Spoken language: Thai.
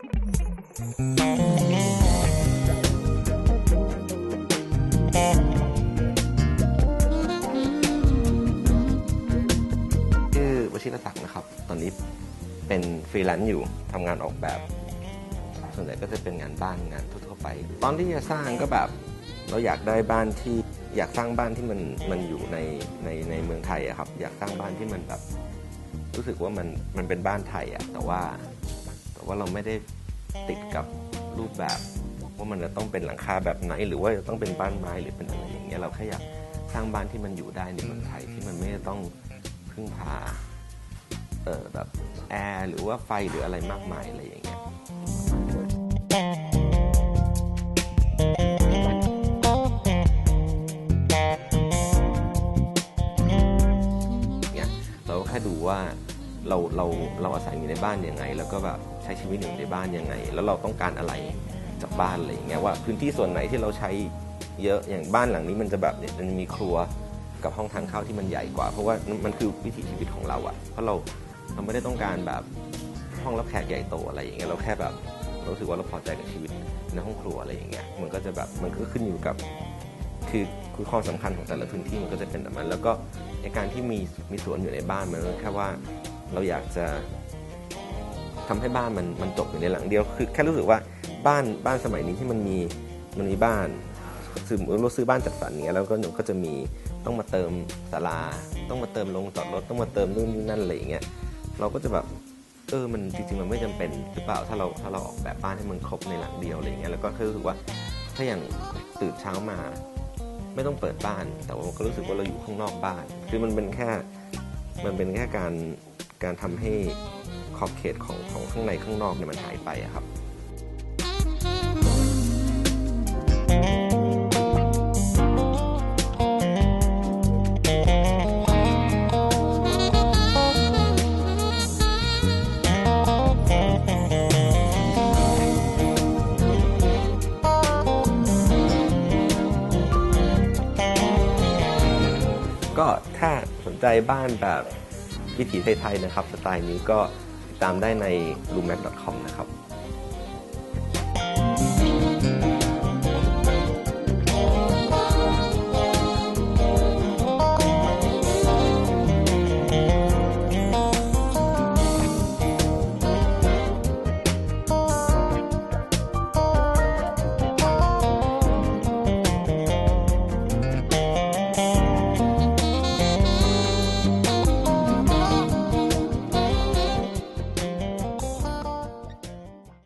ชื่อวชิรศักดิ์นะครับ ตอนนี้เป็นฟรีแลนซ์อยู่ทำงานออกแบบ ส่วนใหญ่ก็จะเป็นงานบ้านงานทั่วๆไป ตอนที่จะสร้างก็แบบเราอยากได้บ้านที่อยากสร้างบ้านที่มันมันอยู่ในในในเมืองไทยอะครับ อยากสร้างบ้านที่มันแบบรู้สึกว่ามันมันเป็นบ้านไทยอะแต่ว่า แต่ว่าเราไม่ได้ติดกับรูปแบบว่ามันจะต้องเป็นหลังคาแบบไหน หรือว่าจะต้องเป็นบ้านไม้หรือเป็นอะไรอย่างเงี้ยเราแค่อยากสร้างบ้านที่มันอยู่ได้ในเมืองไทยที่มันไม่ต้องพึ่งพาเออแบบแอร์หรือว่าไฟหรืออะไรมากมายอะไรอย่างเงี้ยเนี่ยเราก็แค่ดูว่า เราเราเราอาศัยอยู่ในบ้านยังไง แล้วก็แบบใช้ชีวิตอยู่ในบ้านยังไง แล้วเราต้องการอะไรจากบ้านอะไรอย่างเงี้ยว่าพื้นที่ส่วนไหนที่เราใช้เยอะอย่างบ้านหลังนี้มันจะแบบเนี่ยมันมีครัวกับห้องทานข้าวที่มันใหญ่กว่า เพราะว่ามันคือวิถีชีวิตของเราอะเพราะเราเราไม่ได้ต้องการแบบห้องรับแขกใหญ่โตอะไรอย่างเงี้ยเราแค่แบบรู้สึกว่าเราพอใจกับชีวิตในห้องครัวอะไรอย่างเงี้ยมันก็จะแบบมันก็ขึ้นอยู่กับคือคือความสำคัญของแต่ละพื้นที่มันก็จะเป็นแบบนั้นแล้วก็ในการที่มีมีสวนอยู่ในบ้านมันก็แค่ว่า เราอยากจะทำให้บ้านมันมันจบอยู่ในหลังเดียว คือแค่รู้สึกว่าบ้านบ้านสมัยนี้ที่มันมีมันมีบ้านสมมติเราซื้อบ้านจัดสรรเงี้ยแล้วก็ก็จะมีต้องมาเติมศาลา ต้องมาเติมโรงจอดรถต้องมาเติมนู่นนี่นั่นอะไรอย่างเงี้ยเราก็จะแบบเออมันจริงๆมันไม่จำเป็นหรือเปล่าถ้าเราถ้าเราออกแบบบ้านให้มันครบในหลังเดียวอะไรอย่างเงี้ยแล้วก็แค่รู้สึกว่าถ้าอย่างตื่นเช้ามา ไม่ต้องเปิดบ้าน แต่ว่าก็รู้สึกว่าเราอยู่ข้างนอกบ้าน คือมันเป็นแค่มันเป็นแค่การ การทำให้ขอบเขตของของข้างในข้างนอกเนี่ยมันหายไปอะครับก็ถ้าสนใจบ้านแบบ วิถีไทยๆนะครับ สไตล์นี้ก็ติดตามได้ใน r o o m a c c o m นะครับ